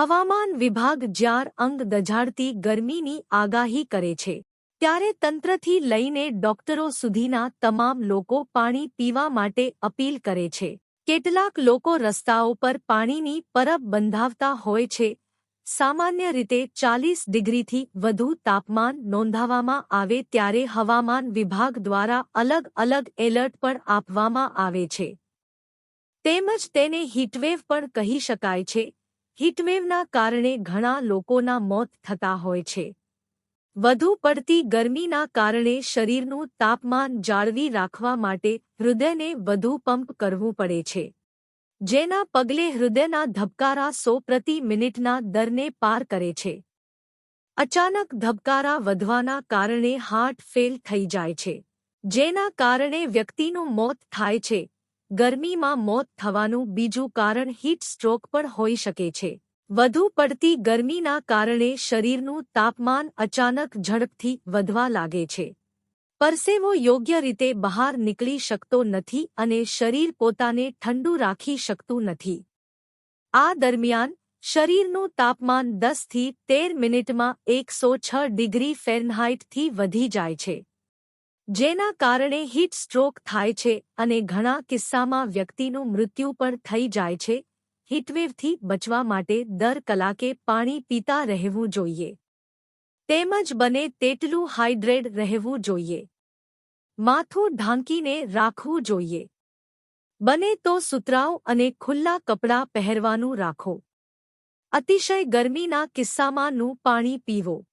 હવામાન વિભાગ જ્યાર અંગ દઝાડતી ગરમીની આગાહી કરે છે. ત્યારે તંત્રથી લઈને ડોક્ટરો સુધીના તમામ લોકો પાણી પીવા માટે અપીલ કરે છે. કેટલાક લોકો રસ્તાઓ પર પાણીની પરબ બંધાવતા હોય છે. સામાન્ય રીતે ચાલીસ ડિગ્રીથી વધુ તાપમાન નોંધાવવામાં આવે ત્યારે હવામાન વિભાગ દ્વારા અલગ અલગ એલર્ટ પણ આપવામાં આવે છે. તેમજ તેને હીટવેવ પણ કહી શકાય છે. હીટવેવના કારણે ઘણા લોકોના મોત થતા હોય છે. વધુ પડતી ગરમીના કારણે શરીરનું તાપમાન જાળવી રાખવા માટે હૃદયને વધુ પંપ કરવું પડે છે. જેના પગલે હૃદયના ધબકારા સો પ્રતિ મિનિટના દરને પાર કરે છે. અચાનક ધબકારા વધવાના કારણે હાર્ટ ફેલ થઈ જાય છે. જેના કારણે વ્યક્તિનું મોત થાય છે. ગરમીમાં મોત થવાનું બીજું કારણ હીટ સ્ટ્રોક પણ હોઈ શકે છે. વધુ પડતી ગરમીના કારણે શરીરનું તાપમાન અચાનક ઝડપથી વધવા લાગે છે. પરસેવો યોગ્ય રીતે બહાર નીકળી શકતો નથી અને શરીર પોતાને ઠંડુ રાખી શકતું નથી. આ દરમિયાન શરીરનું તાપમાન દસથી તેર મિનિટમાં એકસો છ ડિગ્રી ફેરનહાઇટથી વધી જાય છે. જેના કારણે હીટ સ્ટ્રોક થાય છે અને ઘણા કિસ્સામાં વ્યક્તિનું મૃત્યુ પણ થઈ જાય છે. હીટવેવથી બચવા માટે દર કલાકે પાણી પીતા રહેવું જોઈએ. તેમજ બને તેટલું હાઇડ્રેડ રહેવું જોઈએ. માથું ઢાંકીને રાખવું જોઈએ. બને તો સુતરાઉ અને ખુલ્લા કપડાં પહેરવાનું રાખો. અતિશય ગરમીના કિસ્સામાંનું પાણી પીવો.